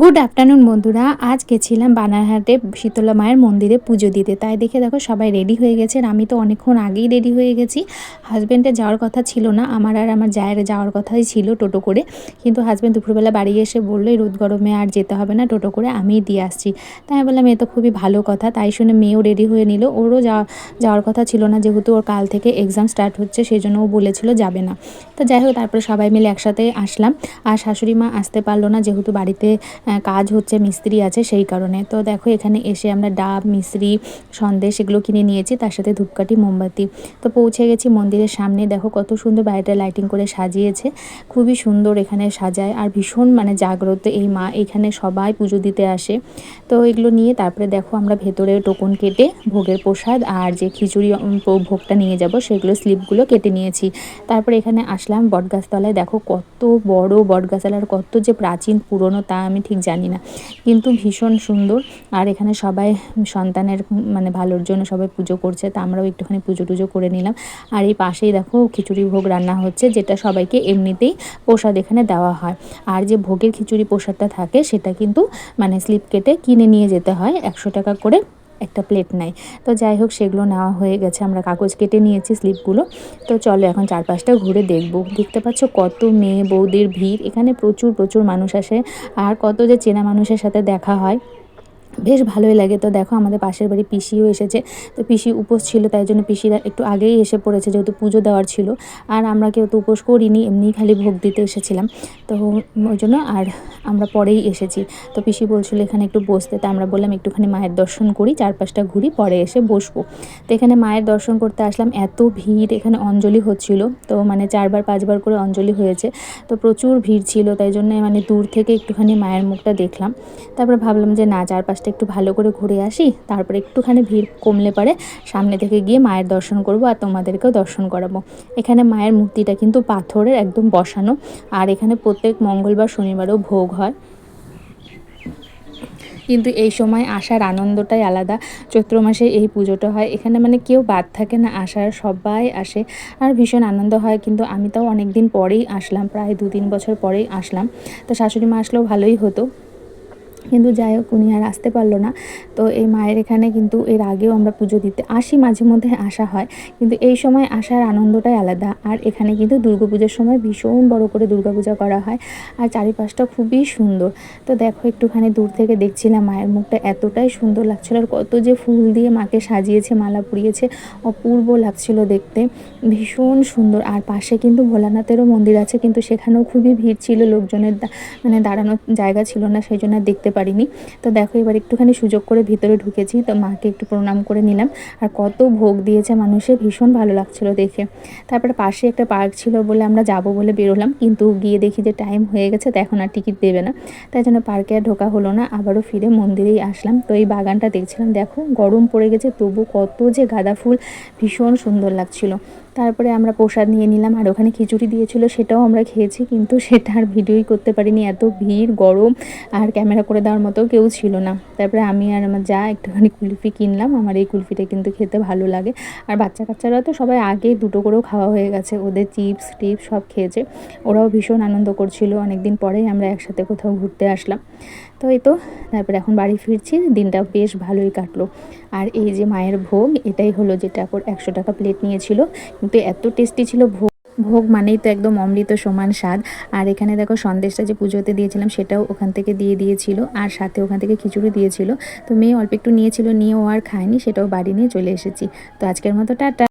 Good afternoon বন্ধুরা। আজ গেছিলাম বানারহাটে শীতলা মায়ের মন্দিরে পুজো দিতে। তাই দেখে দেখো সবাই রেডি হয়ে গেছে আর আমি তো অনেকক্ষণ আগেই রেডি হয়ে গেছি। হাজব্যান্ডের যাওয়ার কথা ছিল না, আমার আর আমার জায়ের যাওয়ার কথাই ছিল টোটো করে। কিন্তু হাজব্যান্ড দুপুরবেলা বাড়ি এসে বলল রোদ গরমে আর যেতে হবে না, টোটো করে আমিই দিয়ে আসছি। তাই আমি বললাম, এ তো খুবই ভালো কথা। তাই শুনে মেয়েও রেডি হয়ে নিল। ওরও যাওয়া যাওয়ার কথা ছিল না, যেহেতু ওর কাল থেকে এক্সাম স্টার্ট হচ্ছে সেই জন্য ও বলেছিল যাবে না। তো যাই হোক, তারপরে সবাই মিলে একসাথে আসলাম। আর শাশুড়ি মা আসতে পারল না, যেহেতু বাড়িতে কাজ হচ্ছে, মিস্ত্রি আছে সেই কারণে। তো দেখো, এখানে এসে আমরা ডাব মিস্ত্রি সন্দেশ এগুলো কিনে নিয়েছি, তার সাথে ধূপকাঠি, মোমবাতি। তো পৌঁছে গেছি মন্দিরের সামনে। দেখো, কত সুন্দর বাড়িটা লাইটিং করে সাজিয়েছে। খুবই সুন্দর এখানে সাজায় আর ভীষণ মানে জাগ্রত এই মা। এখানে সবাই পুজো দিতে আসে। তো এগুলো নিয়ে তারপরে দেখো, আমরা ভেতরে টোকন কেটে ভোগের প্রসাদ আর যে খিচুড়ি ভোগটা নিয়ে যাব, সেগুলো স্লিপগুলো কেটে নিয়েছি। তারপরে এখানে আসলাম বটগাছতলায়। দেখো, কত বড় বটগাছতলার কত যে প্রাচীন পুরনো তা আমি ঠিক জানি না। কিন্তু ভীষণ সুন্দর। আর এখানে সবাই সন্তানের মানে ভালোর জন্য সবাই পুজো করছে, তা আমরাও একটুখানি পুজো টুজো করে নিলাম। আর এই পাশেই দেখো খিচুড়ি ভোগ রান্না হচ্ছে, যেটা সবাইকে এমনিতেই প্রসাদ এখানে দেওয়া হয়। আর যে ভোগের খিচুড়ি প্রসাদটা থাকে, সেটা কিন্তু মানে স্লিপ কেটে কিনে নিয়ে যেতে হয় একশো টাকা করে। একটা প্লেট নেয়। তো যাই হোক, সেগুলো নেওয়া হয়ে গেছে। আমরা কাগজ কেটে নিয়েছি স্লিপগুলো তো চলো এখন চারপাশটা ঘুরে দেখব। দেখতে পাচ্ছ কত মেয়ে, বৌদির ভিড়। এখানে প্রচুর প্রচুর মানুষ আসে। আর কত যে চেনা মানুষের সাথে দেখা হয়। বেশ ভালোই লাগে। তো দেখো আমাদের পাশের বাড়ি পিসিও এসেছে। তো পিসি উপোস ছিল, তাই জন্য পিসিরা একটু আগেই এসে পড়েছে, যেহেতু পুজো দেওয়ার ছিল। আর আমরা কেউ তো উপোস করিনি, এমনিই খালি ভোগ দিতে এসেছিলাম। তো ওই জন্য আর আমরা পরেই এসেছি। তো পিসি বলছিল এখানে একটু বসতে, তা আমরা বললাম একটুখানি মায়ের দর্শন করি, চারপাশটা ঘুরি, পরে এসে বসবো। তো এখানে মায়ের দর্শন করতে আসলাম, এত ভিড় এখানে অঞ্জলি হচ্ছিল। তো মানে চারবার, পাঁচবার করে অঞ্জলি হয়েছে। তো প্রচুর ভিড় ছিল, তাই জন্য মানে দূর থেকে একটুখানি মায়ের মুখটা দেখলাম। তারপরে ভাবলাম যে না, চারপাশটা একটু ভালো করে ঘুরে আসি, তারপরে একটুখানি ভিড় কমলে পারে সামনে থেকে গিয়ে মায়ের দর্শন করব আর তোমাদেরকেও দর্শন করাবো। এখানে মায়ের মূর্তিটা কিন্তু পাথরের একদম বসানো, আর এখানে প্রত্যেক মঙ্গলবার শনিবারও ভোগ হয়। কিন্তু এই সময় আসার আনন্দটাই আলাদা, চৈত্র মাসে এই পুজোটা হয়। এখানে মানে কেউ বাদ থাকে না আসার সবাই আসে। আর ভীষণ আনন্দ হয়, কিন্তু আমি তাও অনেক দিন পরেই আসলাম, প্রায় দু তিন বছর পরেই আসলাম। তো শাশুড়ি মা আসলেও ভালোই হতো। কিন্তু যাই হোক, উনি আর আসতে পারল না। তো এই মায়ের এখানে কিন্তু এর আগেও আমরা পুজো দিতে আসি, মাঝে মধ্যে আসা হয়। কিন্তু এই সময় আসার আনন্দটাই আলাদা। আর এখানে কিন্তু দুর্গাপুজোর সময় ভীষণ বড় করে দুর্গাপূজা করা হয় আর চারিপাশটা খুবই সুন্দর। তো দেখো, একটুখানি দূর থেকে দেখছিলাম মায়ের মুখটা এতটাই সুন্দর লাগছিল আর কত যে ফুল দিয়ে মাকে সাজিয়েছে, মালা পুড়িয়েছে, অপূর্ব লাগছিল দেখতে। ভীষণ সুন্দর। আর পাশে কিন্তু ভোলানাথেরও মন্দির আছে, কিন্তু সেখানেও খুবই ভিড় ছিল, লোকজনের মানে দাঁড়ানোর জায়গা ছিল না, সেই জন্য দেখতে পারিনি। তো দেখো, এবার একটুখানি সুযোগ করে ভিতরে ঢুকেছি। তো মাকে একটু প্রণাম করে নিলাম। আর কত ভোগ দিয়েছে মানুষের, ভীষণ ভালো লাগছিল দেখে। তারপরে পাশে একটা পার্ক ছিল বলে আমরা যাব বলে বেরোলাম। কিন্তু গিয়ে দেখি যে টাইম হয়ে গেছে, তো এখন আর টিকিট দেবে না। তাই জন্য পার্কে আর ঢোকা হলো না। আবারও ফিরে মন্দিরেই আসলাম। তো এই বাগানটা দেখছিলাম। দেখো, গরম পড়ে গেছে, তবু কত যে গাঁদা ফুল, ভীষণ সুন্দর লাগছিল। তারপরে আমরা প্রসাদ নিয়ে নিলাম, আর ওখানে খিচুড়ি দিয়েছিল, সেটাও আমরা খেয়েছি, কিন্তু সেটা আর ভিডিওই করতে পারিনি। এত ভিড়, গরম, আর ক্যামেরা করে দেওয়ার মতো কেউ ছিল না। তারপরে আমি আর আমার যা একটুখানি কুলফি কিনলাম, আমার এই কুলফিটা কিন্তু খেতে ভালো লাগে। আর বাচ্চা কাচ্চারা তো সবাই আগেই দুটো করেও খাওয়া হয়ে গেছে, ওদের চিপস, টিপস সব খেয়েছে। ওরাও ভীষণ আনন্দ করছিল, অনেকদিন পরেই আমরা একসাথে কোথাও ঘুরতে আসলাম। তো এই তো, তারপরে এখন বাড়ি ফিরছি, দিনটা বেশ ভালোই কাটলো। আর এই যে মায়ের ভোগ, এটাই হলো যেটা একশো টাকা প্লেট নিয়েছিল কিন্তু এত টেস্টি ছিল, ভোগ ভোগ মানেই তো একদম অমৃত সমান স্বাদ। আর এখানে দেখো সন্দেশটা যে পুজোতে দিয়েছিলাম সেটাও ওখান থেকে দিয়ে দিয়েছিল, আর সাথে ওখান থেকে খিচুড়ি দিয়েছিল। তো মেয়ে অল্প একটু নিয়েছিল, নিয়েও আর খায়নি, সেটাও বাড়ি নিয়ে চলে এসেছি। তো আজকের মতো টাটা।